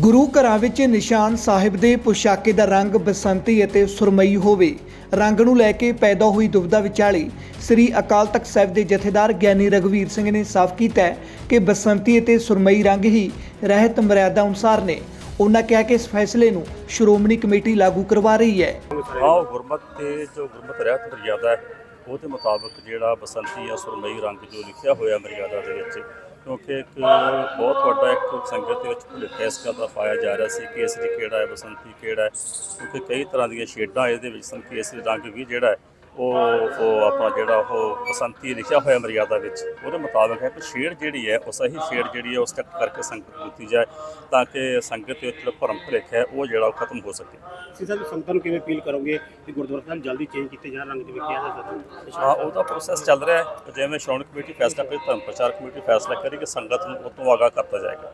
ਗੁਰੂ ਘਰਾਂ ਵਿੱਚ ਨਿਸ਼ਾਨ ਸਾਹਿਬ ਦੇ ਪੁਸ਼ਾਕੇ ਦਾ ਰੰਗ ਬਸੰਤੀ ਅਤੇ ਸੁਰਮਈ ਹੋਵੇ। ਰੰਗ ਨੂੰ ਲੈ ਕੇ ਪੈਦਾ ਹੋਈ ਦੁਬਿਧਾ ਵਿਚਾਲੇ ਸ੍ਰੀ ਅਕਾਲ ਤਖਤ ਸਾਹਿਬ ਦੇ ਜਥੇਦਾਰ ਗਿਆਨੀ ਰਗਵੀਰ ਸਿੰਘ ਨੇ ਸਾਫ਼ ਕੀਤਾ ਕਿ ਬਸੰਤੀ ਅਤੇ ਸੁਰਮਈ ਰੰਗ ਹੀ ਰਹਿਤ ਮਰਿਆਦਾ ਅਨੁਸਾਰ ਨੇ। ਉਹਨਾਂ ਕਿਹਾ ਕਿ ਇਸ ਫੈਸਲੇ ਨੂੰ ਸ਼੍ਰੋਮਣੀ ਕਮੇਟੀ ਲਾਗੂ ਕਰਵਾ ਰਹੀ ਹੈ। ਆਹ ਗੁਰਮਤ ਤੇ ਜੋ ਗੁਰਮਤ ਰਹਿਤ ਮਰਿਆਦਾ ਹੈ, ਉਹਦੇ ਮੁਤਾਬਕ ਜਿਹੜਾ ਬਸੰਤੀ ਜਾਂ ਸੁਰਮਈ ਰੰਗ ਜੋ ਲਿਖਿਆ ਹੋਇਆ ਮਰਿਆਦਾ ਦੇ ਵਿੱਚ ਕਿਉਂਕਿ ਇੱਕ ਬਹੁਤ ਵੱਡਾ ਇੱਕ ਸੰਗਤ ਦੇ ਵਿੱਚ ਭੁਲੇਖਾ ਇਸ ਗੱਲ ਦਾ ਪਾਇਆ ਜਾ ਰਿਹਾ ਸੀ, ਕੇਸਰੀ ਕਿਹੜਾ ਹੈ, ਬਸੰਤੀ ਕਿਹੜਾ ਹੈ, ਕਿਉਂਕਿ ਕਈ ਤਰ੍ਹਾਂ ਦੀਆਂ ਸ਼ੇਡਾਂ ਇਹਦੇ ਵਿੱਚ ਸਨ, ਕੇਸਰੀ ਰੰਗ ਵੀ ਜਿਹੜਾ ਹੈ ਉਹ ਉਹ ਆਪਣਾ ਜਿਹੜਾ ਉਹ ਬਸੰਤੀ ਲਿਖਿਆ ਹੋਇਆ ਮਰਿਆਦਾ ਵਿੱਚ ਉਹਦੇ ਮੁਤਾਬਕ ਹੈ ਕਿ ਸ਼ੇਡ ਜਿਹੜੀ ਹੈ ਉਹ ਸਹੀ ਸ਼ੇਡ ਜਿਹੜੀ ਹੈ ਉਸ ਤੱਕ ਕਰਕੇ ਸੰਗਤ ਦਿੱਤੀ ਜਾਏ ਤਾਂ ਕਿ ਸੰਗਤ ਦੇ ਵਿੱਚ ਜਿਹੜਾ ਭਰਮ ਭੁਲੇਖਾ ਹੈ ਉਹ ਜਿਹੜਾ ਖਤਮ ਹੋ ਸਕੇ। ਤੁਸੀਂ ਸਾਹਿਬ ਸੰਗਤਾਂ ਨੂੰ ਕਿਵੇਂ ਅਪੀਲ ਕਰੋਗੇ ਕਿ ਗੁਰਦੁਆਰਾ ਸਾਹਿਬ ਜਲਦੀ ਚੇਂਜ ਕੀਤੇ ਜਾਣ ਰੰਗ ਜਿਵੇਂ ਕਿਹਾ ਜਾਂਦਾ ਹਾਂ? ਉਹਦਾ ਪ੍ਰੋਸੈਸ ਚੱਲ ਰਿਹਾ ਹੈ। ਜਿਵੇਂ ਸ਼੍ਰੋਮਣੀ ਕਮੇਟੀ ਫੈਸਲਾ ਕਰੇ ਧਰਮ ਪ੍ਰਚਾਰ ਕਮੇਟੀ ਫੈਸਲਾ ਕਰੇ ਕਿ ਸੰਗਤ ਨੂੰ ਉਹ ਤੋਂ ਆਗਾਹ ਕਰਤਾ ਜਾਏਗਾ।